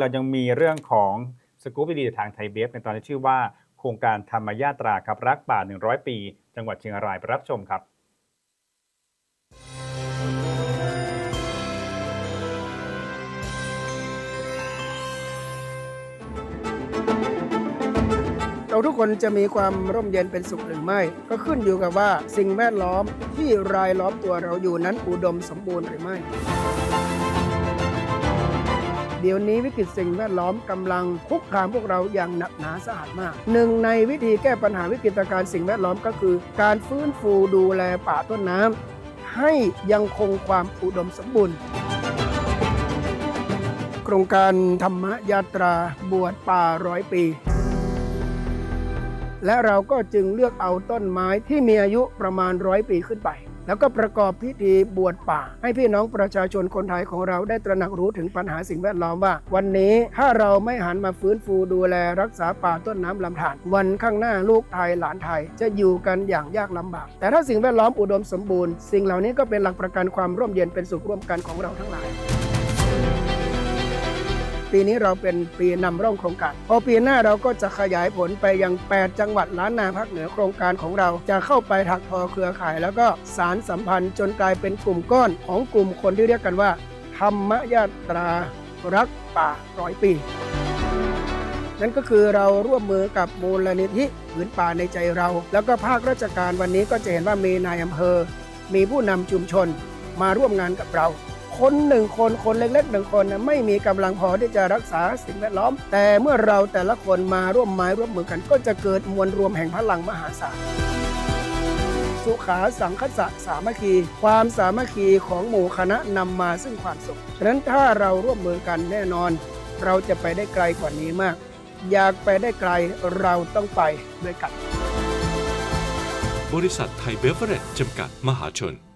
เรายังมีเรื่องของสกู๊ปดีๆทางไทยเบฟในตอนที่ชื่อว่า โครงการธรรมยาตราครับรักป่า 100 ปี จังหวัดเชียงรายไปรับชมครับ เราทุกคนจะมีความร่มเย็นเป็นสุขหรือไม่ ก็ขึ้นอยู่กับว่าสิ่งแวดล้อมที่รายล้อมตัวเราอยู่นั้นอุดมสมบูรณ์หรือไม่ เดี๋ยวนี้วิกฤตสิ่งแวดล้อมกำลังคุกคามพวกเราอย่างหนักหนาสาหัสมาก หนึ่งในวิธีแก้ปัญหาวิกฤตการณ์สิ่งแวดล้อมก็คือ การฟื้นฟูดูแลป่าต้นน้ำให้ยังคงความอุดมสมบูรณ์โครงการธรรมยาตราบวชป่าร้อยปีและเราก็จึงเลือกเอาต้นไม้ที่มีอายุประมาณร้อยปีขึ้นไป แล้วก็ประกอบพิธีบวชป่า ให้พี่น้องประชาชนคนไทยของเราได้ตระหนักรู้ถึงปัญหาสิ่งแวดล้อมว่า วันนี้ถ้าเราไม่หันมาฟื้นฟูดูแลรักษาป่าต้นน้ำลำธารวันข้างหน้าลูกไทยหลานไทย จะอยู่กันอย่างยากลำบาก แต่ถ้าสิ่งแวดล้อมอุดมสมบูรณ์ สิ่งเหล่านี้ก็เป็นหลักประกันความร่มเย็นเป็นสุขร่วมกันของเราทั้งหลาย ปีนี้เราเป็นปีนำร่องโครงการ พอปีหน้าเราก็จะขยายผลไปยัง 8 จังหวัดล้านนาภาคเหนือโครงการของเราจะเข้าไปถักทอเครือข่าย แล้วก็สารสัมพันธ์จนกลายเป็นกลุ่มก้อนของกลุ่มคนที่เรียกกันว่า ธรรมยาตรารักป่าร้อยปีนั่นก็คือเราร่วมมือกับมูลนิธิผืนป่าในใจเรา แล้วก็ภาคราชการวันนี้ก็จะเห็นว่ามีนายอำเภอ มีผู้นำชุมชนมาร่วมงานกับเรา คนหนึ่งคนคนเล็กๆหนึ่งคนนะไม่มีกำลังพอที่จะรักษาสิ่งแวดล้อม แต่เมื่อเราแต่ละคนมาร่วมไม้ร่วมมือกัน ก็จะเกิดมวลรวมแห่งพลังมหาศาลสุขาสังคสะสามัคคี ความสามัคคีของหมู่คณะนำมาซึ่งความสุขฉะนั้นถ้าเราร่วมมือกันแน่นอน เราจะไปได้ไกลกว่านี้มาก อยากไปได้ไกลเราต้องไปด้วยกัน บริษัทไทยเบเวอร์เรจจำกัดมหาชน